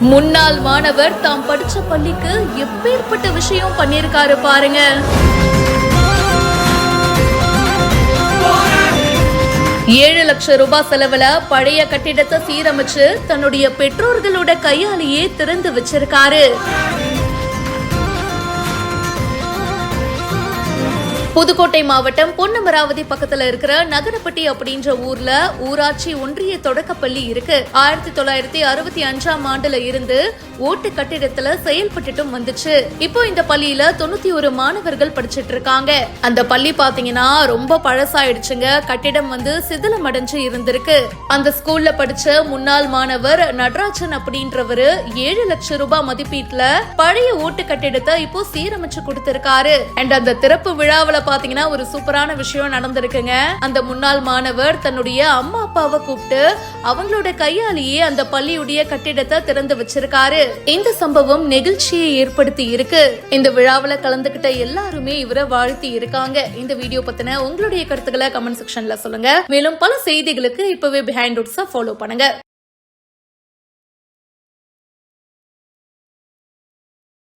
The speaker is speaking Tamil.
முன்னாள் மாணவர் தாம் படிச்ச பள்ளிக்கு எப்பேற்பட்ட விஷயம் பண்ணிருக்காரு பாருங்க. ஏழு லட்சம் ரூபாய் செலவுல பழைய கட்டிடத்தை சீரமைச்சு தன்னுடைய பெற்றோர்களோட கையாலேயே திறந்து வச்சிருக்காரு. புதுக்கோட்டை மாவட்டம் பொன்னமராவதி பக்கத்துல இருக்கிற நகரப்பட்டி அப்படின்ற ஊர்ல ஊராட்சி ஒன்றிய தொடக்கப்பள்ளி இருக்கு. ஆயிரத்தி தொள்ளாயிரத்தி அறுபத்தி அஞ்சாம் ஆண்டுல இருந்து ஓட்டு கட்டிடத்துல செயல்பட்டுட்டும் வந்துச்சு. இப்போ இந்த பள்ளியில தொண்ணூத்தி ஒரு மாணவர்கள் படிச்சிட்டு இருக்காங்க. அந்த பள்ளி பாத்தீங்கன்னா ரொம்ப பழசாயிடுச்சுங்க. கட்டிடம் வந்து சிதிலம் அடைஞ்சு இருந்திருக்கு. அந்த ஸ்கூல்ல படிச்ச முன்னாள் மாணவர் நடராஜன் அப்படின்றவரு ஏழு லட்சம் ரூபாய் மதிப்பீட்டுல பழைய ஓட்டு கட்டிடத்தை இப்போ சீரமைச்சு கொடுத்திருக்காரு. அண்ட் அந்த திறப்பு விழாவில பாத்தீங்கன்னா ஒரு சூப்பரான விஷயம் நடந்திருக்குங்க. அந்த முன்னாள் மாணவர் தன்னுடைய அம்மா அப்பாவை கூப்பிட்டு அவங்களோட கையாலேயே அந்த பள்ளியுடைய கட்டிடத்தை திறந்து வச்சிருக்காரு. இந்த சம்பவம் நெகிழ்ச்சியை ஏற்படுத்தி இருக்கு. இந்த விழாவுல கலந்துகிட்ட எல்லாருமே இவரை வாழ்த்தி இருக்காங்க. இந்த வீடியோ பத்தின உங்களுடைய கருத்துக்களை கமெண்ட் செக்ஷன்ல சொல்லுங்க. மேலும் பல செய்திகளுக்கு இப்பவே பிஹைண்ட் ஃபாலோ பண்ணுங்க.